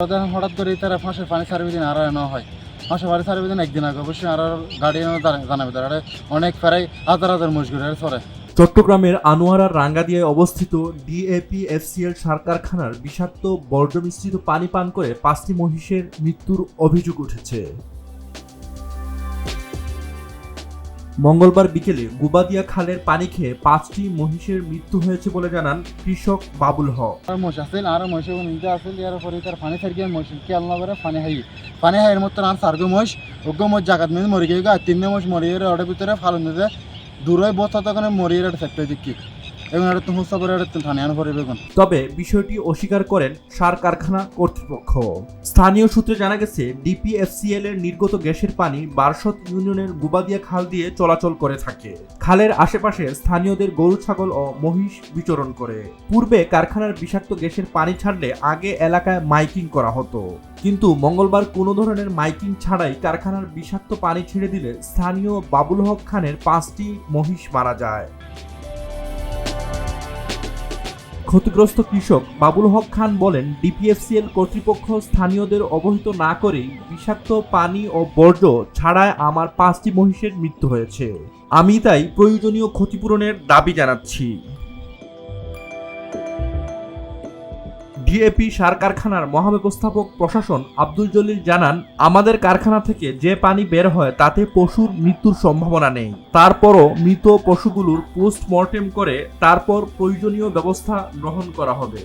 হঠাৎ করে তারা ফাঁসের পানি সার্ভিস দিন আর নেওয়া হয়। ফাঁসের পানি সার্ভিস দিন একদিন আগে অবশ্যই আর গাড়ি জানাবে তারা অনেক প্রায় হাজার হাজার মজগুর সরে চট্টগ্রামের আনোয়ারার রাঙ্গাদিয়ায় অবস্থিত ডিএপিএফসিএল সার কারখানার বিষাক্ত বর্জ্য মিশ্রিত পানি পান করে পাঁচটি মহিষের মৃত্যুর অভিযোগ উঠেছে। মঙ্গলবার বিকেলে গুবাদিয়া খালের পানি খেয়ে পাঁচটি মহিষের মৃত্যু হয়েছে বলে জানান কৃষক বাবুল হক। আর মহিষের পরে তার পানি পানি হাই। পানি জাগাত তিন ভিতরে দূরে বস্তা তখন মরিয়ে সেক্টর দিকি এবং আন বেগুন। তবে বিষয়টি অস্বীকার করেন সার কারখানা কর্তৃপক্ষ। স্থানীয় সূত্রে জানা গেছে, ডিপিএফসিএল এর নির্গত গ্যাসের পানি বারসত ইউনিয়নের গুবাদিয়া খাল দিয়ে চলাচল করে থাকে। খালের আশেপাশে স্থানীয়দের গরু, ছাগল ও মহিষ বিচরণ করে। পূর্বে কারখানার বিষাক্ত গ্যাসের পানি ছাড়লে আগে এলাকায় মাইকিং করা হতো। কিন্তু মঙ্গলবার কোনো ধরনের মাইকিং ছাড়াই কারখানার বিষাক্ত পানি ছেড়ে দিলে স্থানীয় বাবুল হক খানের পাঁচটি মহিষ মারা যায়। ক্ষতিগ্রস্ত কৃষক বাবুল হক খান বলেন, ডিপিএফসিএল কর্তৃপক্ষ স্থানীয়দের অবহিত না করেই বিষাক্ত পানি ও বর্জ্য ছাড়ায় আমার পাঁচটি মহিষের মৃত্যু হয়েছে। আমি তাই প্রয়োজনীয় ক্ষতিপূরণের দাবি জানাচ্ছি। ডিএপি সার কারখানার মহাব্যবস্থাপক প্রশাসন আব্দুল জলিল জানান, আমাদের কারখানা থেকে যে পানি বের হয় তাতে পশুর মৃত্যুর সম্ভাবনা নেই। তারপরও মৃত পশুগুলোর পোস্টমর্টেম করে তারপর প্রয়োজনীয় ব্যবস্থা গ্রহণ করা হবে।